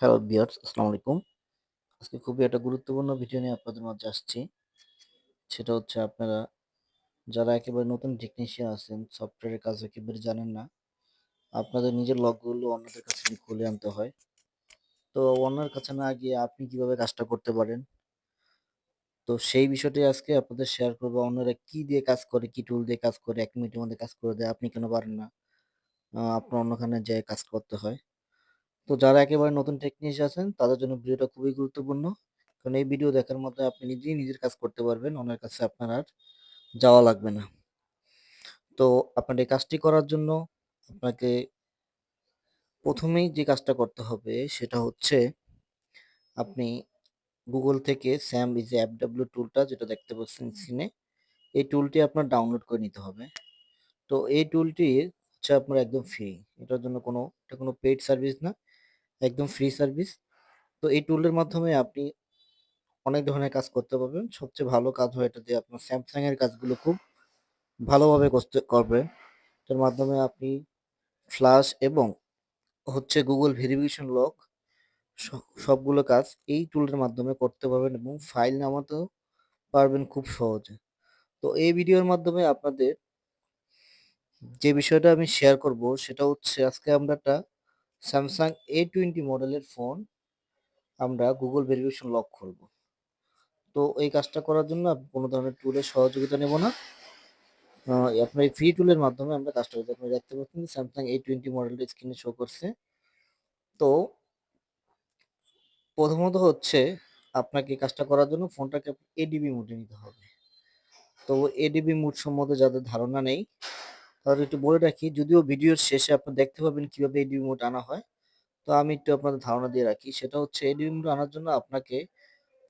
Hello বিয়ার্স আসসালামু আলাইকুম। আজকে খুবই একটা গুরুত্বপূর্ণ ভিডিও নিয়ে আপনাদের মাঝে আসছি। সেটা হচ্ছে আপনারা যারা একেবারে নতুন টেকনিশিয়ান আছেন সফটওয়্যারের কাজ একেবারে জানেন না, আপনাদের নিজের লগগুলো অন্যদের কাছে খুলে আনতে হয়। তো অন্যের কাছে না গিয়ে আপনি কীভাবে কাজটা করতে পারেন? তো সেই বিষয়টি আজকে আপনাদের শেয়ার করব। অন্যরা কি দিয়ে কাজ করে, কি টুল দিয়ে কাজ করে, এক মিনিটের মধ্যে কাজ করে দেয়, আপনি কেন পারেন না? আপনার অন্যখানে যেয়ে কাজ করতে হয়। তো যারা একেবারে নতুন টেকনিশিয়ান আছেন, তাদের জন্য ভিডিওটা খুবই গুরুত্বপূর্ণ। কারণ এই ভিডিও দেখার মধ্যে আপনি নিজেই নিজের কাজ করতে পারবেন, অন্যের কাছে আপনার আর যাওয়া লাগবে না। তো আপনার এই কাজটি করার জন্য আপনাকে প্রথমেই যে কাজটা করতে হবে, সেটা হচ্ছে আপনি গুগল থেকে স্যাম ইজ অ্যাপ ডাব্লিউ টুলটা যেটা দেখতে পাচ্ছেন স্ক্রিনে এই টুলটি আপনার ডাউনলোড করে নিতে হবে। তো এই টুলটি হচ্ছে আপনার একদম ফ্রি এটার জন্য কোনো, এটা কোনো পেইড সার্ভিস না। একদম ফ্রি সার্ভিস তো এই টুলের মাধ্যমে আপনি অনেক ধরনের কাজ করতে পারবেন। সবচেয়ে ভালো কাজ হয় এটা দিয়ে আপনার স্যামসাং এর কাজগুলো খুব ভালোভাবে করতে করবে এটার মাধ্যমে আপনি ফ্লাশ এবং হচ্ছে গুগল ভেরিফিকেশন লক সবগুলো কাজ এই টুলের মাধ্যমে করতে পারবেন এবং ফাইল নামাতেও পারবেন খুব সহজে। তো এই ভিডিওর মাধ্যমে আপনাদের যে বিষয়টা আমি শেয়ার করব সেটা হচ্ছে আজকে আমরা একটা স্যামসাং এ টোয়েন্টি মডেলের ফোন আমরা গুগল ভেরিফিকেশন লক করব। তো এই কাজটা করার জন্য কোনো ধরনের টুলের সহযোগিতা নেব না। আপনার এই ফ্রি টুলের মাধ্যমে আমরা কাজটা করতে আপনি দেখতে পাচ্ছেন স্যামসাং এ টোয়েন্টি মডেলটা স্ক্রিনে শো করছে। তো প্রথমত হচ্ছে আপনাকে কাজটা করার জন্য ফোনটাকে এডিবি মোডে নিতে হবে। তো এডিবি মোড সম্বন্ধে যাদের ধারণা নেই তাহলে একটু বলে রাখি, যদিও ভিডিওর শেষে আপনি দেখতে পাবেন কীভাবে এডিবি মোড আনা হয়। তো আমি একটু আপনাদের ধারণা দিয়ে রাখি, সেটা হচ্ছে এডিবি মোড আনার জন্য আপনাকে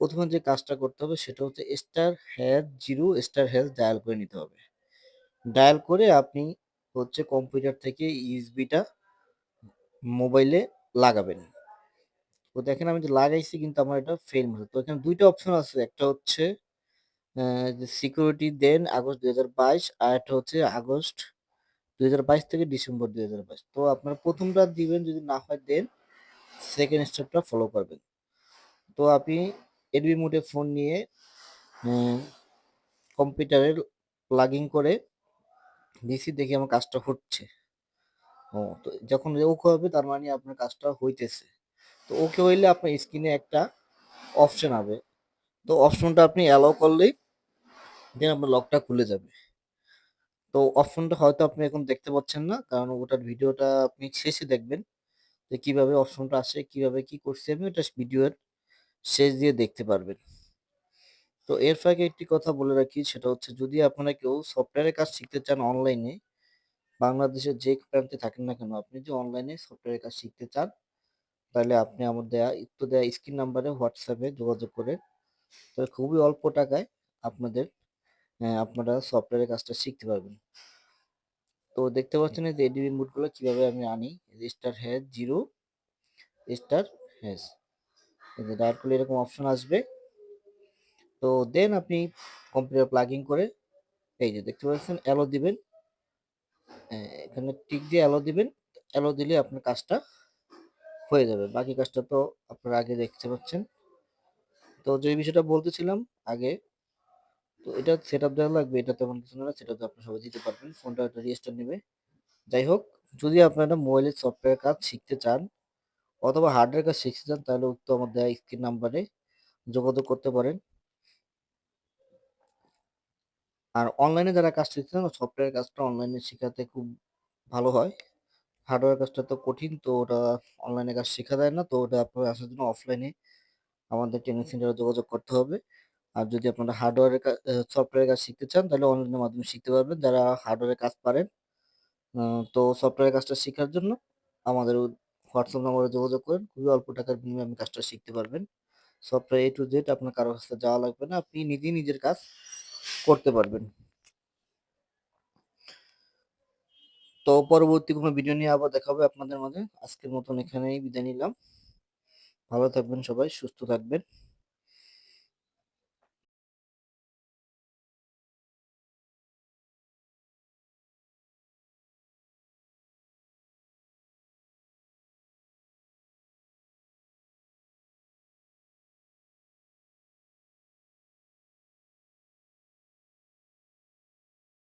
প্রথমে যে কাজটা করতে হবে সেটা হচ্ছে star hash zero star hash dial করে নিতে হবে। ডায়াল করে আপনি হচ্ছে কম্পিউটার থেকে ইউএসবিটা মোবাইলে লাগাবেন। তো দেখেন আমি যে লাগাইছি কিন্তু আমার এটা ফেল হচ্ছে তো এখানে দুইটা অপশন আছে, একটা হচ্ছে সিকিউরিটি দেন আগস্ট দুই হাজার বাইশ, আর একটা হচ্ছে আগস্ট দুই হাজার বাইশ থেকে ডিসেম্বর দুই হাজার বাইশ। তো আপনার প্রথমটা দিবেন, যদি না হয় দেন সেকেন্ড স্টেপটা ফলো করবেন। তো আপনি এডবি মোডে ফোন নিয়ে কম্পিউটারে প্লাগ করে দিছি দেখি আমার কাজটা হচ্ছে। ও, তো যখন ওকে হবে, তার মানে আপনার কাজটা হইতেছে। তো ওকে হইলে আপনার স্ক্রিনে একটা অপশন হবে। তো অপশনটা আপনি অ্যালাউ করলেই দেন আপনার লকটা খুলে যাবে। তো অপশনটা হয়তো আপনি এখন দেখতে পাচ্ছেন না। কারণ ওটার ভিডিওটা আপনি শেষে দেখবেন। যে কীভাবে অপশনটা আসে, কীভাবে কি করছি, আমি ওটা ভিডিওর শেষ দিয়ে দেখতে পারবেন। তো এর ফাঁকে একটি কথা বলে রাখি, সেটা হচ্ছে যদি আপনারা কেউ সফটওয়্যারের কাজ শিখতে চান অনলাইনে বাংলাদেশের যে প্রান্তে থাকেন না কেন, আপনি যদি অনলাইনে সফটওয়্যারের কাজ শিখতে চান, তাহলে আপনি আমার দেয়া একটু দেয়া স্ক্রিন নাম্বারে হোয়াটসঅ্যাপে যোগাযোগ করে তবে খুবই অল্প টাকায় আপনাদের আপনারা সফটওয়্যারের কাজটা শিখতে পারবেন। তো দেখতে পাচ্ছেন যে এডিবি মোডগুলো কীভাবে আমি আনি? স্টার হ্যাশ জিরো স্টার যে ডায়াল করলে এরকম অপশন আসবে। তো দেন আপনি কম্পিউটার প্লাগিং করে এই যে দেখতে পাচ্ছেন অ্যালো দিবেন। আহ, এখানে টিক দিয়ে অ্যালো দিবেন। অ্যালো দিলে আপনার কাজটা হয়ে যাবে। বাকি কাজটা তো আপনারা আগে দেখতে পাচ্ছেন। তো যে বিষয়টা বলতেছিলাম আগে তো এটা সেট আপ দেওয়া লাগবে, এটা তেমন কিছু না সেটা তো আপনি সবাই দিতে পারবেন ফোনটা একটা রেজিস্টার নেবে। যাই হোক, যদি আপনারা মোবাইলের সফটওয়্যার কাজ শিখতে চান, অথবা হার্ডওয়্যার কাজ শিখতে চান, তাহলে উক্ত আমার দেওয়া স্ক্রিন নাম্বারে যোগাযোগ করতে পারেন। আর অনলাইনে যারা কাজ শিখতে চান সফটওয়্যার কাজটা অনলাইনে শেখাতে খুব ভালো হয়। হার্ডওয়্যার কাজটা তো কঠিন, তো ওটা অনলাইনে কাজ শেখা যায় না, তো ওটা আপনার আসার জন্য অফলাইনে আমাদের ট্রেনিং সেন্টারে যোগাযোগ করতে হবে। আর যদি আপনারা হার্ডওয়্যারের সফটওয়্যারের কাজ শিখতে চান, তাহলে অনলাইনের মাধ্যমে শিখতে পারবেন। যারা হার্ডওয়্যারের কাজ পারেন তো সফটওয়্যারের কাজটা শেখার জন্য আমাদের হোয়াটসঅ্যাপ নম্বরে যোগাযোগ করেন। খুবই অল্প টাকার বিনিময়ে আপনি কাজটা শিখতে পারবেন। সফটওয়্যার এ টু জেড আপনার কারও কাছে যাওয়া লাগবে না। আপনি নিজেই নিজের কাজ করতে পারবেন। তো পরবর্তী কোনো ভিডিও নিয়ে আবার দেখা হবে আপনাদের মাঝে। আজকের মতন এখানেই বিদায় নিলাম। ভালো থাকবেন সবাই, সুস্থ থাকবেন।